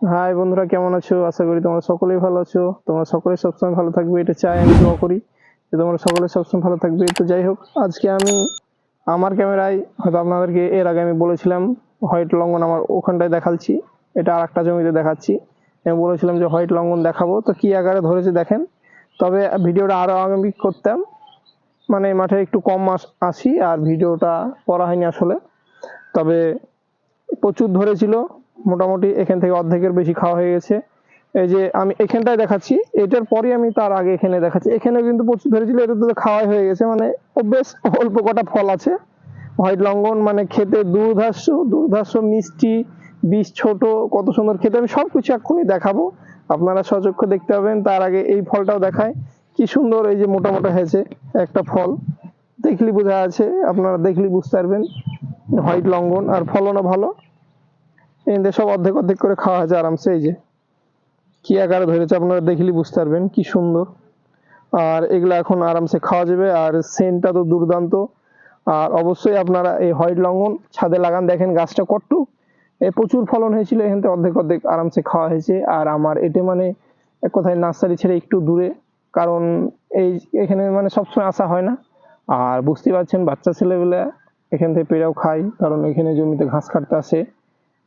High বন্ধুরা, কেমন আছো? আশা করি তোমরা সকলেই ভালো আছো। তোমরা সকলে সবসময় ভালো থাকবে, এটা চাই, আমি দোয়া করি যে তোমরা সকলে সবসময় ভালো থাকবে। তো যাই হোক, আজকে আমি আমার ক্যামেরায়, হয়তো আপনাদেরকে এর আগে আমি বলেছিলাম, হোয়াইট লঙ্গন আমার ওখানটায় দেখাচ্ছি। এটা আর একটা জমিতে দেখাচ্ছি। আমি বলেছিলাম যে হোয়াইট লঙ্গন দেখাবো। তো কি আকারে ধরেছে দেখেন। তবে ভিডিওটা আরও আগামী করতাম। মানে মাঠে একটু কম মাস আসি, আর ভিডিওটা করা হয়নি আসলে। তবে প্রচুর ধরেছিল। মোটামুটি এখান থেকে অর্ধেকের বেশি খাওয়া হয়ে গেছে। এই যে আমি এখানটায় দেখাচ্ছি, এটার পরে আমি তার আগে এখানে দেখাচ্ছি। এখানে কিন্তু প্রচুর ধরেছিল এটা তো খাওয়াই হয়ে গেছে মানে বেশ অল্প কটা ফল আছে। হোয়াইট লঙ্গন মানে খেতে দুর্ধাস্য দুর্ধাস্য মিষ্টি বীজ ছোট, কত সুন্দর খেতে। আমি সব কিছু এক্ষুনি দেখাবো। আপনারা সচক্ষে দেখতে পাবেন, তার আগে এই ফলটাও দেখায় কি সুন্দর এই যে মোটা মোটা হয়েছে একটা ফল। দেখলি বোঝা আছে আপনারা দেখলি বুঝতে পারবেন হোয়াইট লঙ্গন, আর ফলনও ভালো। এদের সব অর্ধেক অর্ধেক করে খাওয়া হয়েছে আরামসে, এই যে। কি আকারে ধরেছে আপনারা দেখলি বুঝতে পারবেন, কি সুন্দর। আর এগুলো এখন আরামসে খাওয়া যাবে, আর সেন্টটা তো দুর্দান্ত। আর অবশ্যই আপনারা এই হোয়াইট লঙ্ঘন ছাদে লাগান, দেখেন গাছটা কট্টু। এ প্রচুর ফলন হয়েছিল, এখান থেকে অর্ধেক অর্ধেক আরামসে খাওয়া হয়েছে। আর আমার এটা মানে এক কথায় নার্সারি ছেড়ে একটু দূরে, কারণ এই এখানে মানে সবসময় আসা হয় না। আর বুঝতেই পারছেন, বাচ্চা ছেলেগুলা এখান থেকে পেড়াও খায়, কারণ এখানে জমিতে ঘাস কাটতে আসে।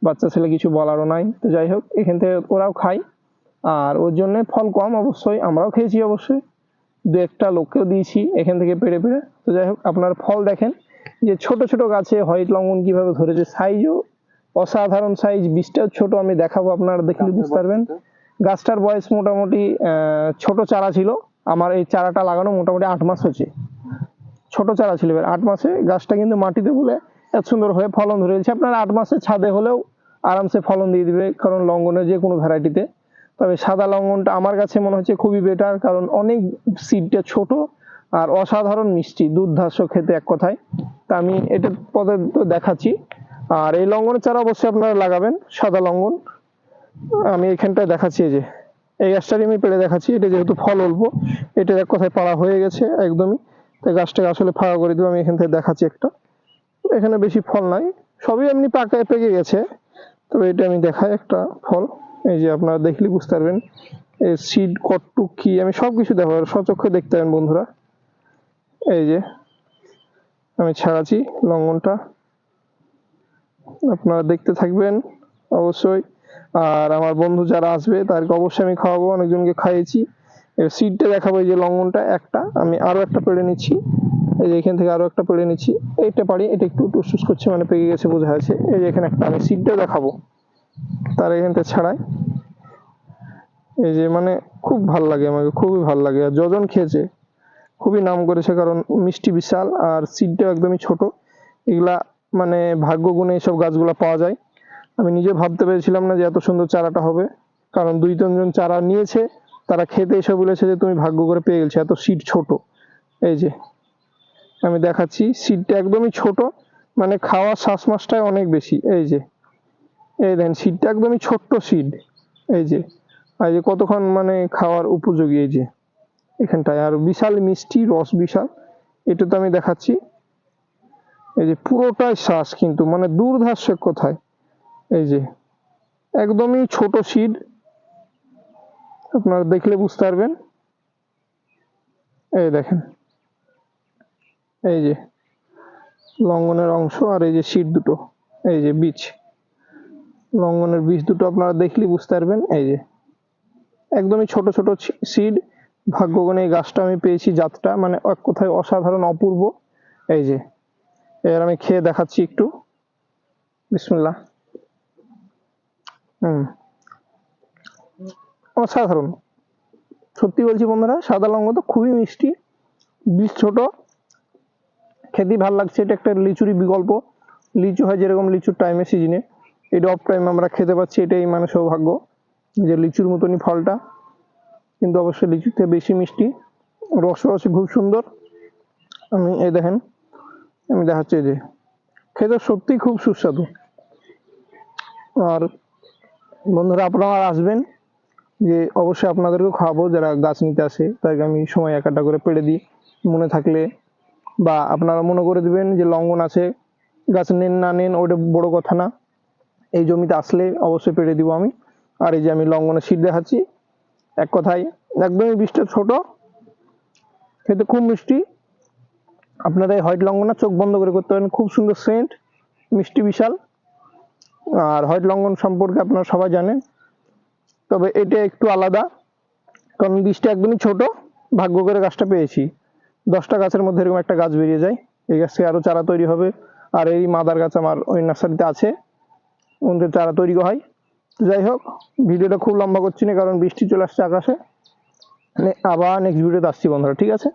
বাচ্চা ছেলে কিছু বলারও নাই। তো যাই হোক, এখান থেকে ওরাও খায়। আর ওর জন্য ফল কম অবশ্যই, আমরাও খেয়েছি অবশ্যই। দু একটা লোককেও দিয়েছি এখান থেকে পেড়ে পেড়ে। তো যাই হোক, আপনার ফল দেখেন। যে ছোট ছোট গাছে হোয়াইট লঙ্ঘন কীভাবে ধরেছে সাইজও অসাধারণ সাইজ বীজটাও ছোট, আমি দেখাবো আপনারা দেখলে বুঝতে পারবেন। গাছটার বয়স মোটামুটি ছোট চারা ছিল। আমার এই চারাটা লাগানো মোটামুটি আট মাস হয়েছে। ছোট চারা ছিল, এবার আট মাসে গাছটা কিন্তু মাটিতে বলে এত সুন্দর হয়ে ফলন ধরেছে আপনার আট মাসে ছাদে হলেও আরামসে ফলন দিয়ে দিবে, কারণ লঙ্ঘনের যে কোনো ভ্যারাইটিতে। তবে সাদা লঙ্ঘনটা আমার কাছে মনে হচ্ছে খুবই বেটার কারণ অনেক সিডটা ছোট আর অসাধারণ মিষ্টি দুর্ধাস্য খেতে এক কথায়। তা আমি এটা পদে দেখাচ্ছি। আর এই লঙ্ঘনের চারা অবশ্যই আপনারা লাগাবেন, সাদা লঙ্ঘন আমি এখানটায় দেখাচ্ছি যে, এই গাছটারই আমি পেড়ে দেখাচ্ছি, এটা যেহেতু ফল অল্প, এটার এক কথায় পাড়া হয়ে গেছে একদমই। তাই গাছটাকে আসলে ফাঁকা করে দেবো, আমি এখান থেকে দেখাচ্ছি একটা। এখানে বেশি ফল নাই, সবই এমনি পাকায় পেকে গেছে। তবে এটা আমি দেখাই একটা ফল। এই যে আপনারা দেখলে বুঝতে পারবেন, এই সিড কটটুক কি, আমি সব কিছু দেখাবো। সচক্ষে দেখতে পাবেন বন্ধুরা। এই যে আমি ছাড়াচ্ছি লঙ্ঘনটা। আপনারা দেখতে থাকবেন অবশ্যই। আর আমার বন্ধু যারা আসবে, তাদেরকে অবশ্যই আমি খাওয়াবো। অনেকজনকে খাইয়েছি। সিডটা দেখাবো, এই যে লঙ্ঘনটা, একটা। আমি আরও একটা পেড়ে নিচ্ছি। এই যে এখান থেকে আরও একটা পেড়ে নিচ্ছি। এইটা পারি এটা একটু টুসটুস করছে মানে পেকে গেছে, বোঝা যাচ্ছে। এই যে এখানে একটা, আমি সিডটা দেখাবো। তার এখান থেকে ছাড়াই। এই যে মানে খুব ভালো লাগে আমাকে, খুবই ভালো লাগে। আর যজন খেয়েছে, খুবই নাম করেছে, কারণ মিষ্টি বিশাল, আর সিডটাও একদমই ছোট। এগুলা মানে ভাগ্য গুণে এইসব গাছগুলো পাওয়া যায়। আমি নিজে ভাবতে পেরেছিলাম না যে এত সুন্দর চারাটা হবে। কারণ দুই তিনজন চারা নিয়েছে, তারা খেতে এসে বলেছে যে, তুমি ভাগ্য করে পেয়ে গেছো, এত সিড ছোট। এই যে আমি দেখাচ্ছি। সিডটা একদমই ছোট। মানে খাওয়ার শ্বাসমাসটাই অনেক বেশি। এই যে, এই দেখেন সিডটা একদমই ছোট্ট সিড এই যে এই যে কতক্ষণ মানে খাওয়ার উপযোগী এই যে, এখানটায়। আর বিশাল মিষ্টি, রস বিশাল। এটা তো আমি দেখাচ্ছি। এই যে, পুরোটাই শ্বাস কিন্তু। মানে দূরধার্য কোথায়? এই যে, একদমই ছোট সিড আপনারা দেখলে বুঝতে পারবেন। এই দেখেন এই যে লঙ্ঘনের অংশ আর এই যে সিট দুটো, এই যে বীজ লঙ্ঘনের বীজ দুটো আপনারা দেখলে বুঝতে পারবেন, এই যে একদমই ছোট ছোট সিড ভাগ্যগুণে এই গাছটা আমি পেয়েছি জাতটা মানে এক কোথায় অসাধারণ, অপূর্ব। এই যে এর আমি খেয়ে দেখাচ্ছি একটু। বিসমুল্লাহ। হুম। অসাধারণ। সত্যি বলছি বন্ধুরা, সাদা লঙ্কা তো খুবই মিষ্টি, বীজ ছোট খেতেই ভালো লাগছে, এটা একটা লিচুরই বিকল্প। লিচু হয় যেরকম লিচুর টাইমে সিজনে এটা অফ টাইম আমরা খেতে পাচ্ছি, এটাই মানে সৌভাগ্য যে লিচুর মতনই ফলটা। কিন্তু অবশ্যই থেকে বেশি মিষ্টি। রস রসে খুব সুন্দর। আমি এই দেখেন, আমি দেখাচ্ছি যে, খেতে সত্যি খুব সুস্বাদু। আর বন্ধুরা, আপনারা আসবেন যে অবশ্যই আপনাদেরকেও খাওয়াবো, যারা গাছ নিতে আসে, তাদেরকে আমি সময় এক করে পেড়ে দিই। মনে থাকলে বা আপনারা মনে করে দিবেন যে লঙ্ঘন আছে, গাছ নেন না নেন ওটা বড় কথা না। এই জমিতে আসলে অবশ্যই পেরে দিব আমি। আর এই যে আমি লঙ্ঘনের সিট দেখাচ্ছি, এক কথায় একদমই বীজটা ছোট, খেতে খুব মিষ্টি। আপনারা এই হোয়াইট লঙ্ঘনা চোখ বন্ধ করে করতে পারেন, খুব সুন্দর সেন্ট মিষ্টি বিশাল। আর হোয়াইট লঙ্ঘন সম্পর্কে আপনারা সবাই জানেন, তবে এটা একটু আলাদা, কারণ বীজটা একদমই ছোট, ভাগ্য করে গাছটা পেয়েছি। দশটা গাছের মধ্যে এরকম একটা গাছ বেরিয়ে যায়। এই গাছ থেকে আরও চারা তৈরি হবে। আর এই মাদার গাছ আমার ওই নার্সারিতে আছে। ওদের চারা তৈরি হয়। যাই হোক, ভিডিওটা খুব লম্বা করছি না, কারণ বৃষ্টি চলে আসছে আকাশে। মানে আবার নেক্সট ভিডিওতে আসছি বন্ধুরা, ঠিক আছে?